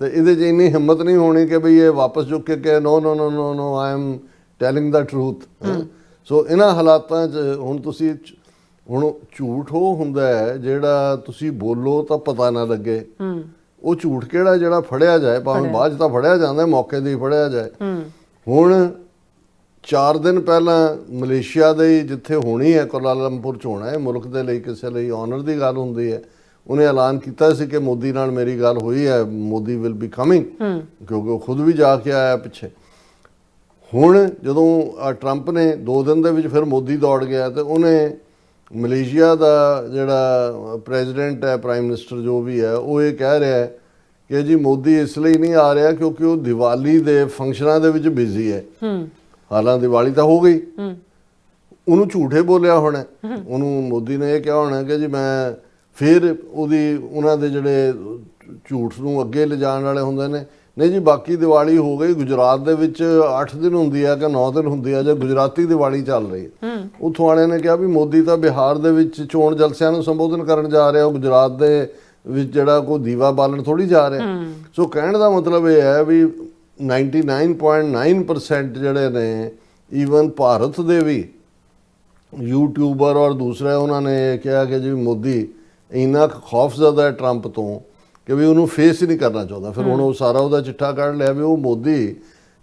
ਤੇ ਇਹਦੇ 'ਚ ਇੰਨੀ ਹਿੰਮਤ ਨਹੀਂ ਹੋਣੀ ਕਿ ਬਈ ਇਹ ਵਾਪਸ ਚੁੱਕ ਕੇ ਕਿ no no no no no I am telling the truth so ਇਹਨਾਂ ਹਾਲਾਤਾਂ 'ਚ ਹੁਣ ਤੁਸੀਂ ਹੁਣ ਝੂਠ ਉਹ ਹੁੰਦਾ ਹੈ ਜਿਹੜਾ ਤੁਸੀਂ ਬੋਲੋ ਤਾਂ ਪਤਾ ਨਾ ਲੱਗੇ। ਹੂੰ। ਉਹ ਝੂਠ ਕਿਹੜਾ ਜਿਹੜਾ ਫੜਿਆ ਜਾਏ ਭਾਵੇਂ ਬਾਅਦ 'ਚ ਤਾਂ ਫੜਿਆ ਜਾਂਦਾ ਮੌਕੇ ਤੇ ਹੀ ਫੜਿਆ ਜਾਏ। ਹੂੰ। ਹੁਣ 4 ਦਿਨ ਪਹਿਲਾਂ ਮਲੇਸ਼ੀਆ ਦੇ ਜਿੱਥੇ ਹੋਣੀ ਹੈ ਕੁਆਲਾਲੰਪੁਰ ਚ ਹੋਣਾ ਹੈ ਮੁਲਕ ਦੇ ਲਈ ਕਿਸੇ ਲਈ ਆਨਰ ਦੀ ਗੱਲ ਹੁੰਦੀ ਹੈ ਉਹਨੇ ਐਲਾਨ ਕੀਤਾ ਸੀ ਕਿ ਮੋਦੀ ਨਾਲ ਮੇਰੀ ਗੱਲ ਹੋਈ ਹੈ ਮੋਦੀ ਵਿਲ ਬੀ ਕਮਿੰਗ ਕਿਉਂਕਿ ਉਹ ਖੁਦ ਵੀ ਜਾ ਕੇ ਆਇਆ ਪਿੱਛੇ। ਹੁਣ ਜਦੋਂ ਟਰੰਪ ਨੇ 2 ਦਿਨ ਦੇ ਵਿੱਚ ਫਿਰ ਮੋਦੀ ਦੌੜ ਗਿਆ ਤੇ ਉਹਨੇ ਮਲੇਸ਼ੀਆ ਦਾ ਜਿਹੜਾ ਪ੍ਰੈਜ਼ੀਡੈਂਟ ਹੈ ਪ੍ਰਾਈਮ ਮਿਨਿਸਟਰ ਜੋ ਵੀ ਹੈ ਉਹ ਇਹ ਕਹਿ ਰਿਹਾ ਹੈ ਕਿ ਜੀ ਮੋਦੀ ਇਸ ਲਈ ਨਹੀਂ ਆ ਰਿਹਾ ਕਿਉਂਕਿ ਉਹ ਦੀਵਾਲੀ ਦੇ ਫੰਕਸ਼ਨਾਂ ਦੇ ਵਿੱਚ ਬਿਜ਼ੀ ਹੈ। ਹੂੰ। ਹਾਲਾਂ ਦੀਵਾਲੀ ਤਾਂ ਹੋ ਗਈ। ਹੂੰ। ਉਹਨੂੰ ਝੂਠੇ ਬੋਲਿਆ ਹੋਣਾ ਉਹਨੂੰ ਮੋਦੀ ਨੇ ਇਹ ਕਿਹਾ ਹੋਣਾ ਕਿ ਜੀ ਮੈਂ ਫਿਰ ਉਹਦੀ ਉਹਨਾਂ ਦੇ ਜਿਹੜੇ ਝੂਠ ਨੂੰ ਅੱਗੇ ਲਿਜਾਣ ਵਾਲੇ ਹੁੰਦੇ ਨੇ। ਨਹੀਂ ਜੀ ਬਾਕੀ ਦੀਵਾਲੀ ਹੋ ਗਈ। ਗੁਜਰਾਤ ਦੇ ਵਿੱਚ 8 ਦਿਨ ਹੁੰਦੀ ਹੈ ਕਿ 9 ਦਿਨ ਹੁੰਦੀ ਹੈ ਜੇ ਗੁਜਰਾਤੀ ਦੀਵਾਲੀ ਚੱਲ ਰਹੀ ਹੈ। ਉੱਥੋਂ ਵਾਲਿਆਂ ਨੇ ਕਿਹਾ ਵੀ ਮੋਦੀ ਤਾਂ ਬਿਹਾਰ ਦੇ ਵਿੱਚ ਚੋਣ ਜਲਸਿਆਂ ਨੂੰ ਸੰਬੋਧਨ ਕਰਨ ਜਾ ਰਿਹਾ ਉਹ ਗੁਜਰਾਤ ਦੇ ਵਿੱਚ ਜਿਹੜਾ ਕੋਈ ਦੀਵਾ ਬਾਲਣ ਥੋੜੀ ਜਾ ਰਿਹਾ। ਸੋ ਕਹਿਣ ਦਾ ਮਤਲਬ ਇਹ ਹੈ ਵੀ 99.9% ਜਿਹੜੇ ਨੇ ਈਵਨ ਭਾਰਤ ਦੇ ਵੀ ਯੂਟਿਊਬਰ ਔਰ ਦੂਸਰੇ ਉਹਨਾਂ ਨੇ ਕਿਹਾ ਕਿ ਜੀ ਮੋਦੀ ਇੰਨਾ ਖੌਫਜ਼ਦਾ ਹੈ ਟਰੰਪ ਤੋਂ ਕਿ ਵੀ ਉਹਨੂੰ ਫੇਸ ਹੀ ਨਹੀਂ ਕਰਨਾ ਚਾਹੁੰਦਾ। ਫਿਰ ਹੁਣ ਉਹ ਸਾਰਾ ਉਹਦਾ ਚਿੱਠਾ ਕੱਢ ਲਿਆ ਵੀ ਉਹ ਮੋਦੀ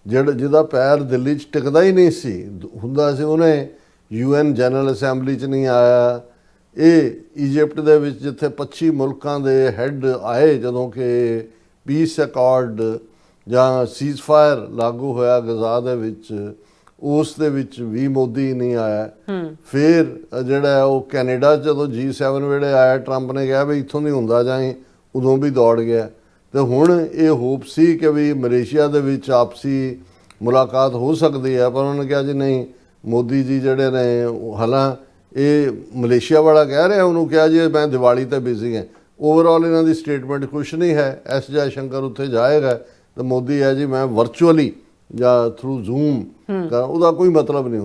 ਜਿਹੜਾ ਜਿਹਦਾ ਪੈਰ ਦਿੱਲੀ 'ਚ ਟਿਕਦਾ ਹੀ ਨਹੀਂ ਸੀ ਹੁੰਦਾ ਸੀ ਉਹਨੇ ਯੂਐਨ ਜਨਰਲ ਅਸੈਂਬਲੀ 'ਚ ਨਹੀਂ ਆਇਆ। ਇਹ ਇਜੀਪਟ ਦੇ ਵਿੱਚ ਜਿੱਥੇ 25 ਮੁਲਕਾਂ ਦੇ ਹੈੱਡ ਆਏ ਜਦੋਂ ਕਿ ਪੀਸ ਅਕਾਰਡ ਜਾਂ ਸੀਜ਼ਫਾਇਰ ਲਾਗੂ ਹੋਇਆ ਗਜ਼ਾ ਦੇ ਵਿੱਚ। ਉਸ ਦੇ ਵਿੱਚ ਵੀ ਮੋਦੀ ਨਹੀਂ ਆਇਆ। ਫਿਰ ਜਿਹੜਾ ਉਹ ਕੈਨੇਡਾ 'ਚ ਜਦੋਂ G7 ਵੇਲੇ ਆਇਆ, ਟਰੰਪ ਨੇ ਕਿਹਾ ਵੀ ਇੱਥੋਂ ਨਹੀਂ ਹੁੰਦਾ ਜਾਏ ਉਦੋਂ ਵੀ ਦੌੜ ਗਿਆ। ਤੇ ਹੁਣ ਇਹ ਹੋਪ ਸੀ ਕਿ ਵੀ ਮਲੇਸ਼ੀਆ ਦੇ ਵਿੱਚ ਆਪਸੀ ਮੁਲਾਕਾਤ ਹੋ ਸਕਦੀ ਹੈ, ਪਰ ਉਹਨਾਂ ਨੇ ਕਿਹਾ ਜੀ ਨਹੀਂ, ਮੋਦੀ ਜੀ ਜਿਹੜੇ ਨੇ ਹਾਲਾਂ ਇਹ ਮਲੇਸ਼ੀਆ ਵਾਲਾ ਕਹਿ ਰਿਹਾ, ਉਹਨੂੰ ਕਿਹਾ ਜੀ ਮੈਂ ਦੀਵਾਲੀ ਤੇ ਬਿਜ਼ੀ ਹਾਂ। ਓਵਰਆਲ ਇਹਨਾਂ ਦੀ ਸਟੇਟਮੈਂਟ ਕੁਝ ਨਹੀਂ ਹੈ, ਐਸ ਜੈ ਸ਼ੰਕਰ ਉੱਥੇ ਜਾਏਗਾ। ਤੇ ਮੋਦੀ ਹੈ ਜੀ ਮੈਂ ਵਰਚੁਅਲੀ ਜਾਂ ਥਰੂ ਜ਼ੂਮ ਉਹਦਾ ਕੋਈ ਮਤਲਬ ਨਹੀਂ